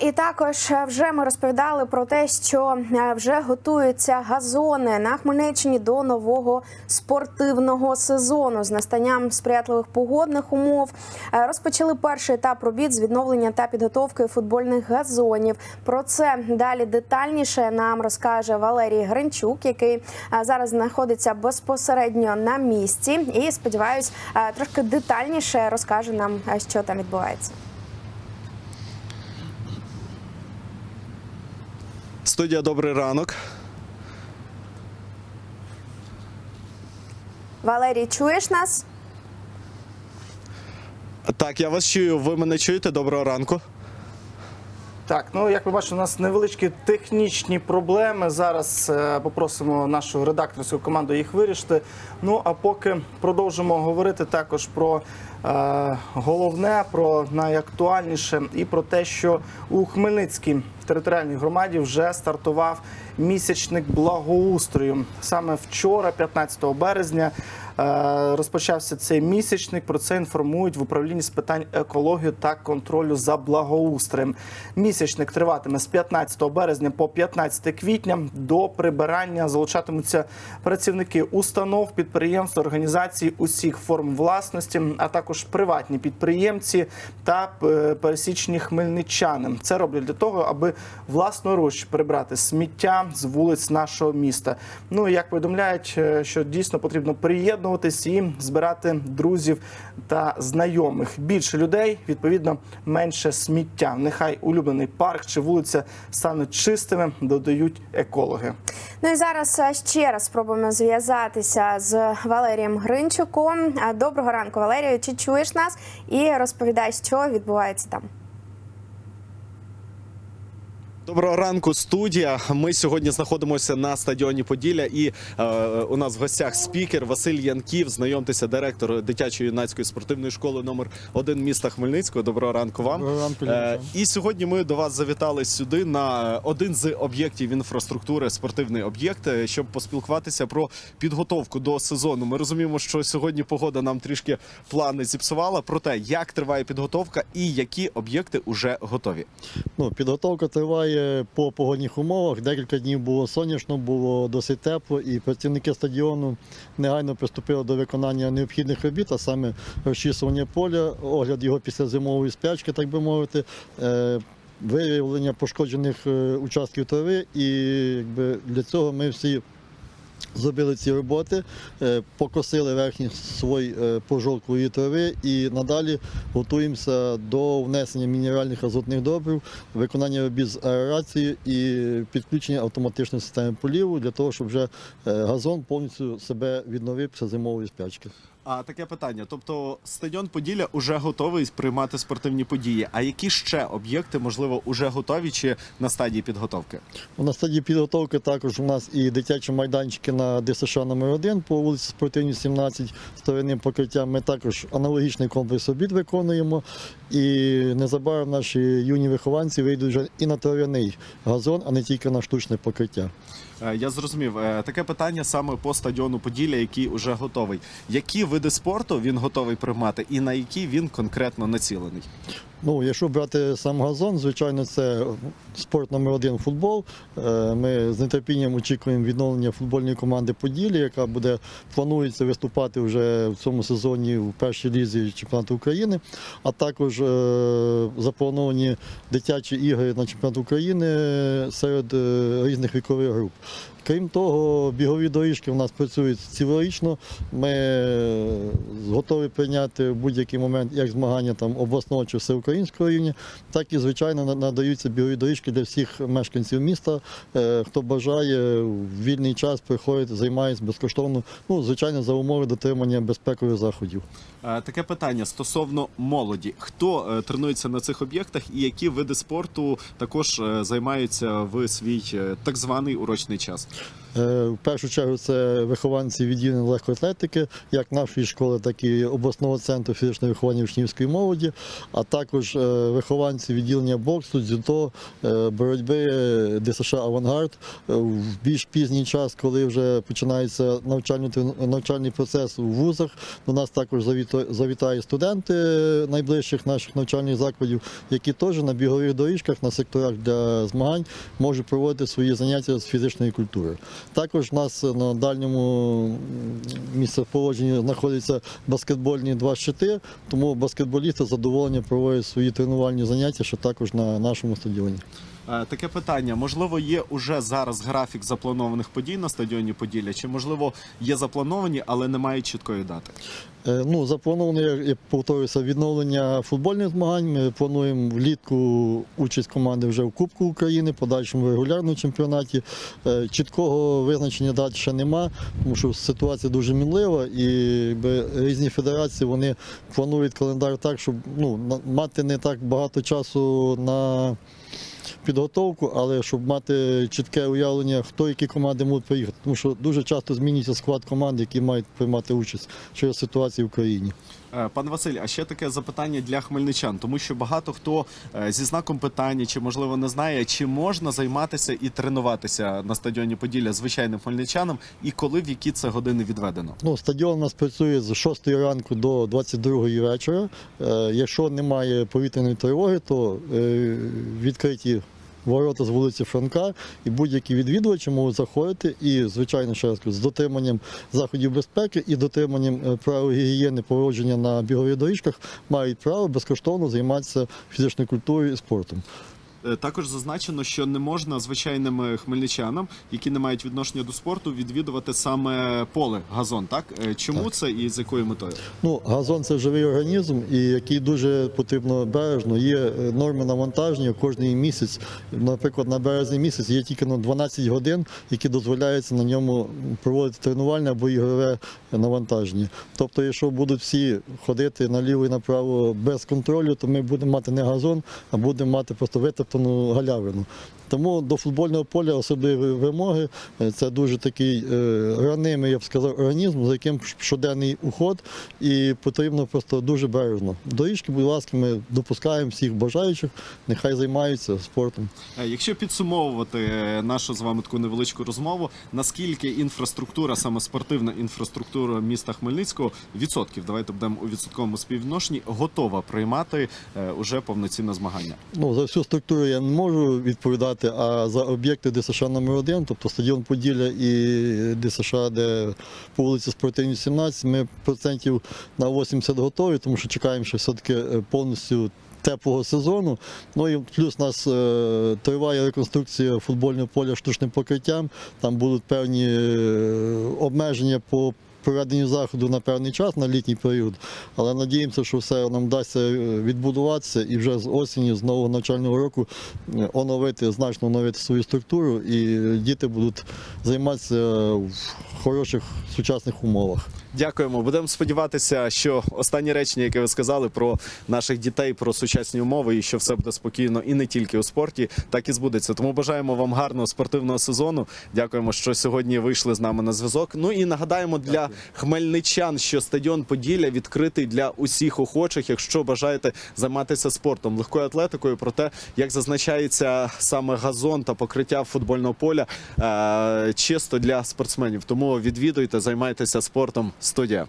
і також вже ми розповідали про те, що е, вже готуються газони на Хмельниччині до нового спортивного сезону з настанням сприятливих погодних умов. Е, Розпочали перший етап робіт з відновлення та підготовки футбольних газонів. Про це далі детальніше нам розкаже Валерій Гринчук, який е, зараз знаходиться безпосередньо на місці, і сподіваюсь, трошки детальніше розкаже нам, що там відбувається. Студія добрий ранок. Валерій, чуєш нас? Так, я вас чую. Ви мене чуєте? Доброго ранку. Так, ну як ви бачите, у нас невеличкі технічні проблеми. Зараз е, попросимо нашу редакторську команду їх вирішити. Ну а поки продовжимо говорити також про е, головне, про найактуальніше і про те, що у Хмельницькій територіальній громаді вже стартував місячник благоустрою. Саме вчора, 15 березня. Е, Розпочався цей місячник. Про це інформують в управлінні з питань екології та контролю за благоустроєм. Місячник триватиме з 15 березня по 15 квітня. До прибирання залучатимуться працівники установ, підприємств, організацій усіх форм власності, а також приватні підприємці та е, пересічні хмельничани. Це роблять для того, аби власноруч прибрати сміття з вулиць нашого міста. Ну як повідомляють, е, що дійсно потрібно приєднуватись і збирати друзів та знайомих. Більше людей, відповідно, менше сміття. Нехай улюблений парк чи вулиця стануть чистими, додають екологи. Ну і зараз ще раз спробуємо зв'язатися з Валерієм Гринчуком. Доброго ранку, Валерію. Чи чуєш нас? І розповідай, що відбувається там. Доброго ранку, студія. Ми сьогодні знаходимося на стадіоні Поділля, і е, у нас в гостях спікер Василь Янків. Знайомтеся, директор дитячої юнацької спортивної школи номер 1 міста Хмельницького. Доброго ранку вам. Доброго ранку, Е, і сьогодні ми до вас завітали сюди на один з об'єктів інфраструктури, спортивний об'єкт, е, щоб поспілкуватися про підготовку до сезону. Ми розуміємо, що сьогодні погода нам трішки плани зіпсувала. Про те, як триває підготовка і які об'єкти вже готові. Ну, підготовка триває по погодних умовах. Декілька днів було сонячно, було досить тепло, і працівники стадіону негайно приступили до виконання необхідних робіт, а саме розчісування поля, огляд його після зимової спячки, так би мовити. е, Виявлення пошкоджених е, участків трави, і якби для цього ми всі зробили ці роботи, е, покосили верхній слой е, пожовклої трави і надалі готуємося до внесення мінеральних азотних добрив, виконання робіт з аерації і підключення автоматичної системи поліву для того, щоб вже е, газон повністю себе відновив після зимової спячки. А таке питання: тобто, стадіон Поділля вже готовий приймати спортивні події. А які ще об'єкти, можливо, уже готові чи на стадії підготовки? На стадії підготовки також у нас і дитячі майданчики на ДСШ номер 1 по вулиці Спортивній 17 з травяним покриттям. Ми також аналогічний комплекс обід виконуємо. І незабаром наші юні вихованці вийдуть вже і на трав'яний газон, а не тільки на штучне покриття. Е, Я зрозумів. Е, Таке питання саме по стадіону Поділля, який уже готовий. Які види спорту він готовий приймати, і на які він конкретно націлений? Ну, якщо брати сам газон, звичайно, це спорт номер один футбол. Е, Ми з нетерпінням очікуємо відновлення футбольної команди Поділля, яка буде планується виступати вже в цьому сезоні в першій лізі чемпіонату України. А також е, заплановані дитячі ігри на чемпіонат України серед е, різних вікових груп. Крім того, бігові доріжки у нас працюють цілорічно. Ми е, готові прийняти в будь-який момент як змагання там обласного чи всеукраїнського рівня, так і звичайно надаються бігові доріжки для всіх мешканців міста. Хто бажає в вільний час приходить, займається безкоштовно. Ну звичайно, за умови дотримання безпекових заходів. Таке питання стосовно молоді. Хто е, тренується на цих об'єктах і які види спорту також е, займаються в свій е, так званий урочний час? Е, В першу чергу це вихованці відділення легкоатлетики, як нашої школи, так і обласного центру фізичного виховання учнівської молоді, а також е, вихованці відділення боксу, дзюдо, е, боротьби ДСШ Авангард в більш пізній час, коли вже починається навчальний навчальний процес у вузах. До нас також завіта- завітають студенти найближчих наших навчальних закладів, які теж на бігових доріжках, на секторах для змагань можуть проводити свої заняття з фізичної культури. Також у нас на дальньому місцеположенні знаходяться баскетбольні два щити, тому баскетболісти задоволені проводять свої тренувальні заняття, що також на нашому стадіоні. Е, Таке питання: можливо, є уже зараз графік запланованих подій на стадіоні Поділля, чи можливо є заплановані, але немає чіткої дати? Е, Ну, заплановано, я я повторюся, відновлення футбольних змагань. Ми плануємо влітку участь команди вже в Кубку України, подальшому регулярному чемпіонаті. Е, Чіткого визначення дат ще нема, тому що ситуація дуже мінлива, і якби, різні федерації вони планують календар так, щоб ну, мати не так багато часу на підготовку, але щоб мати чітке уявлення, хто які команди можуть приїхати. Тому що дуже часто змінюється склад команд, які мають приймати участь через ситуацію в країні. Е, Пан Василь, а ще таке запитання для хмельничан, тому що багато хто е, зі знаком питання чи можливо не знає, чи можна займатися і тренуватися на стадіоні Поділля звичайним хмельничанам, і коли в які це години відведено? Ну, стадіон у нас працює з 6 ранку до 22 вечора. Е, якщо немає повітряної тривоги, то відкриті ворота з вулиці Франка, і будь-які відвідувачі можуть заходити і, звичайно, ще раз кажу, з дотриманням заходів безпеки і дотриманням е, правил гігієни поводження на бігових доріжках мають право безкоштовно займатися фізичною культурою і спортом. Е, Також зазначено, що не можна звичайним е, хмельничанам, які не мають відношення до спорту, відвідувати саме поле газон. Так Е, чому Так. це і з якою метою? Ну, газон це живий організм, і який дуже потрібно бережно. Є норми навантаження кожний місяць. Наприклад, на березні місяць є тільки на 12 годин, які дозволяється на ньому проводити тренувальне або ігрове навантаження. Тобто, якщо будуть всі ходити наліво і направо без контролю, то ми будемо мати не газон, а будемо мати просто витоптану галявину. Тому до футбольного поля особливі вимоги. Е, Це дуже такий е, ранимий, я б сказав, організм, за яким щоденний уход, і потрібно просто дуже бережно. Доріжки, будь ласка, ми допускаємо всіх бажаючих, нехай займаються спортом. Е, Якщо підсумовувати нашу з вами таку невеличку розмову, наскільки інфраструктура, саме спортивна інфраструктура міста Хмельницького, відсотків, давайте будемо у відсотковому співвідношенні, готова приймати уже повноцінне змагання? Ну, за всю структуру я не можу відповідати, а за об'єкти ДСШ номер 1 тобто стадіон Поділля і ДСШ, де по вулиці Спортивній 17, ми процентів на 80 готові, тому що чекаємо, що все-таки е, повністю теплого сезону. Ну і плюс у нас е, триває реконструкція футбольного поля штучним покриттям. Там будуть певні е, обмеження по проведенню заходу на певний час на літній період, але надіємося, що все нам вдасться е, відбудуватися і вже з осені, з нового навчального року е, оновити, значно оновити свою структуру, і діти будуть займатися в хороших сучасних умовах. Дякуємо. Будемо сподіватися, що останні речення, яке ви сказали про наших дітей, про сучасні умови, і що все буде спокійно і не тільки у спорті, так і збудеться. Тому бажаємо вам гарного спортивного сезону. Дякуємо, що сьогодні вийшли з нами на зв'язок. Ну і нагадаємо для хмельничан, що стадіон Поділля відкритий для усіх охочих, якщо бажаєте займатися спортом, легкою атлетикою. Про те, як зазначається саме газон та покриття футбольного поля е- чисто для спортсменів. Тому відвідуйте, займайтеся спортом. Студія.